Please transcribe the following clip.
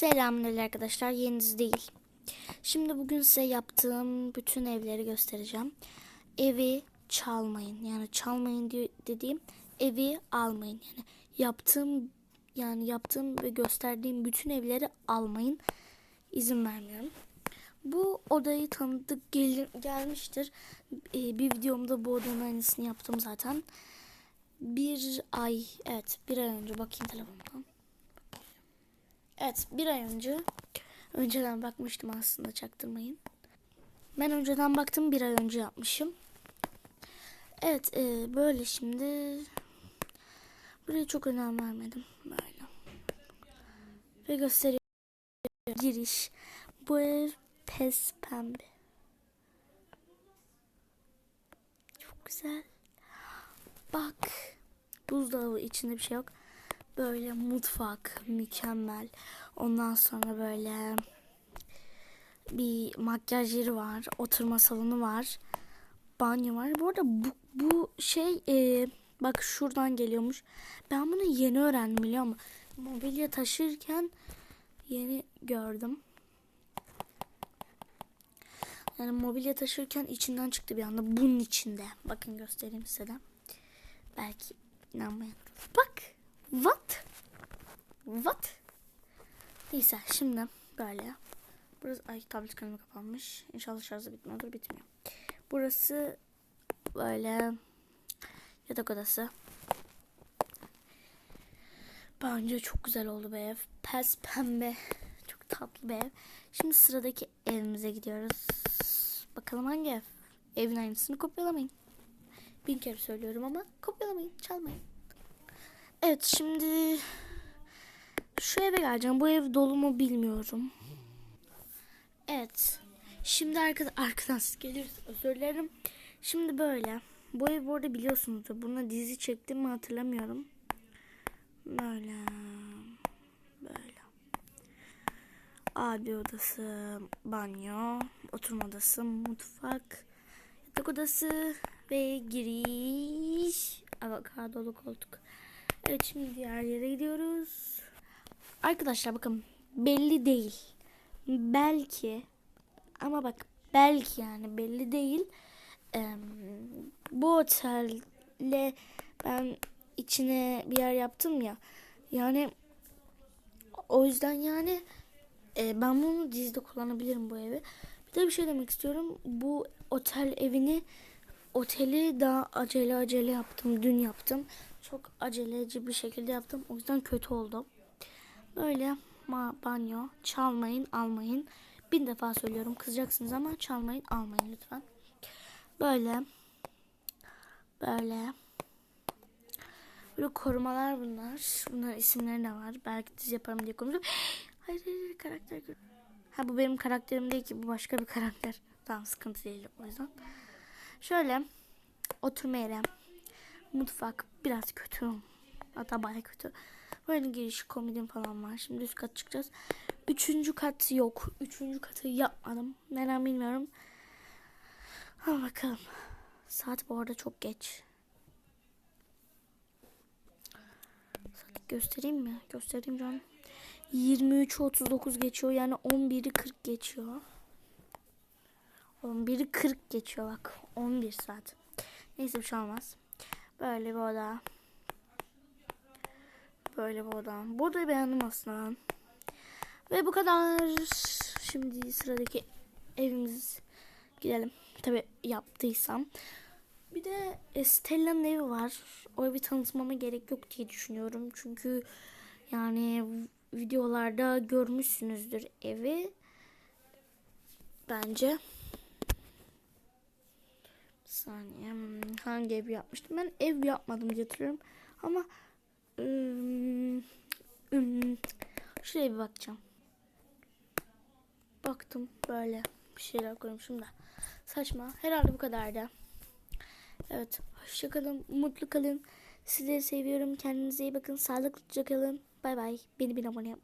Selamünaleyküm arkadaşlar. Yeniniz değil. Şimdi bugün size yaptığım bütün evleri göstereceğim. Evi çalmayın. Yani çalmayın dediğim evi almayın. Yani yaptığım yani yaptığım ve gösterdiğim bütün evleri almayın. İzin vermiyorum. Bu odayı tanıdık gel gelmiştir. Ee, bir videomda bu odanın aynısını yaptım zaten. Bir ay, evet bir ay önce bakayım telefonumdan. Evet bir ay önce önceden bakmıştım aslında çaktırmayın. Ben önceden baktım bir ay önce yapmışım. Evet e, böyle şimdi buraya çok önem vermedim böyle. Ve gösteriyorum giriş. Bu ev pes pembe. Çok güzel. Bak buzdolabı içinde bir şey yok. Böyle mutfak mükemmel. Ondan sonra böyle bir makyaj yeri var. Oturma salonu var. Banyo var. Bu arada bu, bu şey e, bak şuradan geliyormuş. Ben bunu yeni öğrendim biliyor musun? Mobilya taşırken yeni gördüm. Yani mobilya taşırken içinden çıktı bir anda. Bunun içinde. Bakın göstereyim size de. Belki inanmayın. Bak. What? What? Neyse şimdi böyle. Burası ay tablet kanalı kapanmış. İnşallah şarjı bitmiyordur. Bitmiyor. Burası böyle yatak odası. Bence çok güzel oldu be ev. Pes pembe. Çok tatlı bir ev. Şimdi sıradaki evimize gidiyoruz. Bakalım hangi ev? Evin aynısını kopyalamayın. Bin kere söylüyorum ama kopyalamayın, çalmayın. Evet şimdi şu eve geleceğim. Bu ev dolu mu bilmiyorum. Evet. Şimdi arkadan, arkadan siz gelirsiniz. Özür dilerim. Şimdi böyle. Bu ev bu arada biliyorsunuzdur. Buna dizi çektim mi hatırlamıyorum. Böyle. Böyle. Abi odası, banyo, oturma odası, mutfak, yatak odası ve giriş. Avokadolu koltuk. Evet şimdi diğer yere gidiyoruz. Arkadaşlar bakın belli değil. Belki ama bak belki yani belli değil. Ee, bu otelle ben içine bir yer yaptım ya. Yani o yüzden yani e, ben bunu dizide kullanabilirim bu evi. Bir de bir şey demek istiyorum. Bu otel evini oteli daha acele acele yaptım. Dün yaptım. Çok aceleci bir şekilde yaptım. O yüzden kötü oldu. Böyle ma banyo çalmayın almayın. Bin defa söylüyorum kızacaksınız ama çalmayın almayın lütfen. Böyle. Böyle. Böyle korumalar bunlar. Bunların isimleri de var. Belki dizi yaparım diye konuşuyorum. Hayır hayır karakter Ha bu benim karakterim değil ki bu başka bir karakter. Tamam sıkıntı değil o yüzden. Şöyle oturma yeri. Mutfak biraz kötü. Hatta baya kötü. Böyle giriş komedin falan var. Şimdi üst kat çıkacağız. Üçüncü kat yok. Üçüncü katı yapmadım. Neden bilmiyorum. Ama bakalım. Saat bu arada çok geç. Saat göstereyim mi? Göstereyim canım. 23.39 geçiyor. Yani 11'i 40 geçiyor. 11'i 40 geçiyor bak. 11 saat. Neyse bir şey olmaz. Böyle bir oda. Böyle. Bu odayı beğendim aslında. Ve bu kadar. Şimdi sıradaki evimiz gidelim. Tabi yaptıysam. Bir de Stella'nın evi var. O evi tanıtmama gerek yok diye düşünüyorum. Çünkü yani videolarda görmüşsünüzdür evi. Bence. Bir saniye. Hmm, Hangi ev yapmıştım? Ben ev yapmadım diye hatırlıyorum. Ama şuraya bir bakacağım. Baktım böyle bir şeyler koymuşum da. Saçma. Herhalde bu kadardı. Evet. Hoşçakalın. Mutlu kalın. Sizleri seviyorum. Kendinize iyi bakın. Sağlıklı kalın. Bay bay. Beni bir abone yap.